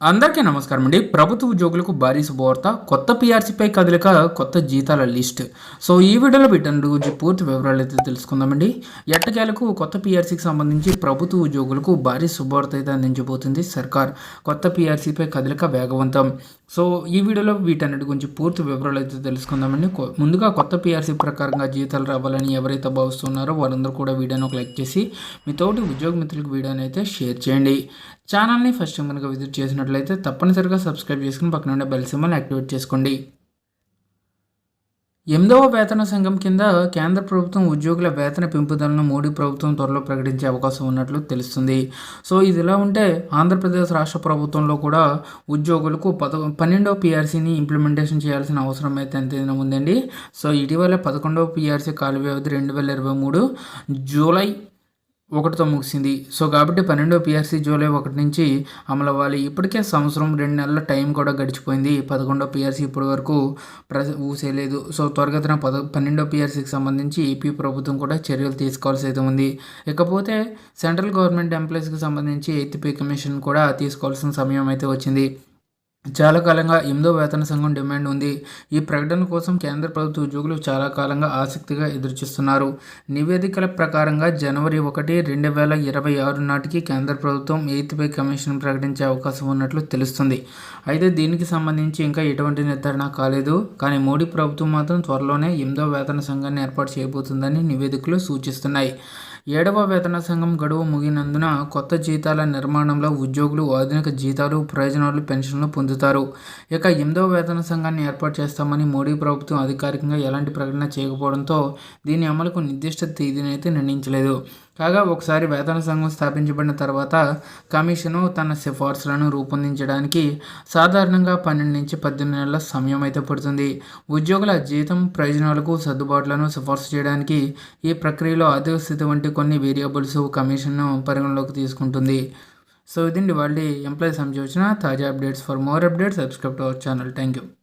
అందరికీ నమస్కారం అండి. ప్రభుత్వ ఉద్యోగులకు భారీ శుభవార్త కొత్త పీఆర్సీపై కదలిక కొత్త జీతాల లిస్ట్. సో ఈ వీడియోలో వీటన్నిటి గురించి పూర్తి వివరాలు అయితే తెలుసుకుందామండి ఎట్టకేలకు కొత్త పీఆర్సీకి సంబంధించి ప్రభుత్వ ఉద్యోగులకు భారీ శుభవార్త అయితే అందించబోతుంది సర్కార్. కొత్త పీఆర్సీపై కదలిక వేగవంతం. సో ఈ వీడియోలో వీటన్నిటి గురించి పూర్తి వివరాలు అయితే తెలుసుకుందామండి ముందుగా కొత్త పీఆర్సీ ప్రకారంగా జీతాలు రావాలని ఎవరైతే భావిస్తున్నారో వారందరూ కూడా వీడియోని ఒక లైక్ చేసి మీ తోటి ఉద్యోగ మిత్రులకు వీడియోని అయితే షేర్ చేయండి. ఛానల్ని ఫస్ట్ కనుక విజిట్ చూస్తున్నట్లయితే తప్పనిసరిగా సబ్స్క్రైబ్ చేసుకుని పక్కన ఉండే బెల్ సింబల్ యాక్టివేట్ చేసుకోండి. ఎనిమిదవ వేతన సంఘం కింద కేంద్ర ప్రభుత్వం ఉద్యోగుల వేతన పెంపుదలను మోడీ ప్రభుత్వం త్వరలో ప్రకటించే అవకాశం ఉన్నట్లు తెలుస్తుంది. సో ఇది ఇలా ఉంటే ఆంధ్రప్రదేశ్ రాష్ట్ర ప్రభుత్వంలో కూడా ఉద్యోగులకు పద పన్నెండవ పీఆర్సీని ఇంప్లిమెంటేషన్ చేయాల్సిన అవసరం అయితే ఎంతైనా ఉందండి. సో ఇటీవల పదకొండవ పీఆర్సీ కాల వ్యవధి రెండు వేల ఇరవై మూడు జూలై ఒకటితో ముగిసింది. సో కాబట్టి పన్నెండో పిఆర్సీ జూలై ఒకటి నుంచి అమలు అవ్వాలి ఇప్పటికే సంవత్సరం రెండు నెలల టైం కూడా గడిచిపోయింది. పదకొండో పిఆర్సీ ఇప్పటి వరకు ప్ర ఊసేయలేదు సో త్వరగతిన పద పన్నెండో పిఆర్సీకి సంబంధించి ఏపీ ప్రభుత్వం కూడా చర్యలు తీసుకోవాల్సి అయితే ఉంది. ఇకపోతే సెంట్రల్ గవర్నమెంట్ ఎంప్లాయీస్కి సంబంధించి ఎయిత్ పే కమిషన్ కూడా తీసుకోవాల్సిన సమయం అయితే వచ్చింది. చాలా కాలంగా ఎనిమిదో వేతన సంఘం డిమాండ్ ఉంది. ఈ ప్రకటన కోసం కేంద్ర ప్రభుత్వ ఉద్యోగులు చాలా కాలంగా ఆసక్తిగా ఎదురుచూస్తున్నారు. నివేదికల ప్రకారంగా జనవరి ఒకటి రెండు వేల ఇరవై ఆరు నాటికి కేంద్ర ప్రభుత్వం ఎయిత్ పే కమిషన్ ప్రకటించే అవకాశం ఉన్నట్లు తెలుస్తుంది. అయితే దీనికి సంబంధించి ఇంకా ఎటువంటి నిర్ధారణ కాలేదు. కానీ మోడీ ప్రభుత్వం మాత్రం త్వరలోనే ఎనిమిదో వేతన సంఘాన్ని ఏర్పాటు చేయబోతుందని నివేదికలు సూచిస్తున్నాయి. ఏడవ వేతన సంఘం గడువు ముగినందున కొత్త జీతాల నిర్మాణంలో ఉద్యోగులు ఆధునిక జీతాలు ప్రయోజనాలు పెన్షన్లు పొందుతారు. ఇక ఎనిమిదవ వేతన సంఘాన్ని ఏర్పాటు చేస్తామని మోడీ ప్రభుత్వం అధికారికంగా ఎలాంటి ప్రకటన చేయకపోవడంతో దీని అమలుకు నిర్దిష్ట తేదీని అయితే నిర్ణయించలేదు. కాగా ఒకసారి వేతన సంఘం స్థాపించబడిన తర్వాత కమిషను తన సిఫార్సులను రూపొందించడానికి సాధారణంగా పన్నెండు నుంచి పద్దెనిమిది నెలల సమయం అయితే పడుతుంది. ఉద్యోగుల జీతం ప్రయోజనాలకు సర్దుబాట్లను సిఫార్సు చేయడానికి ఈ ప్రక్రియలో ఆర్థిక స్థితి వంటి కొన్ని వేరియబుల్స్ కమిషన్ను పరిగణలోకి తీసుకుంటుంది. సో ఇదండి వాళ్ళ ఎంప్లాయీస్ సంబంధించిన తాజా updates for more updates subscribe to our channel thank you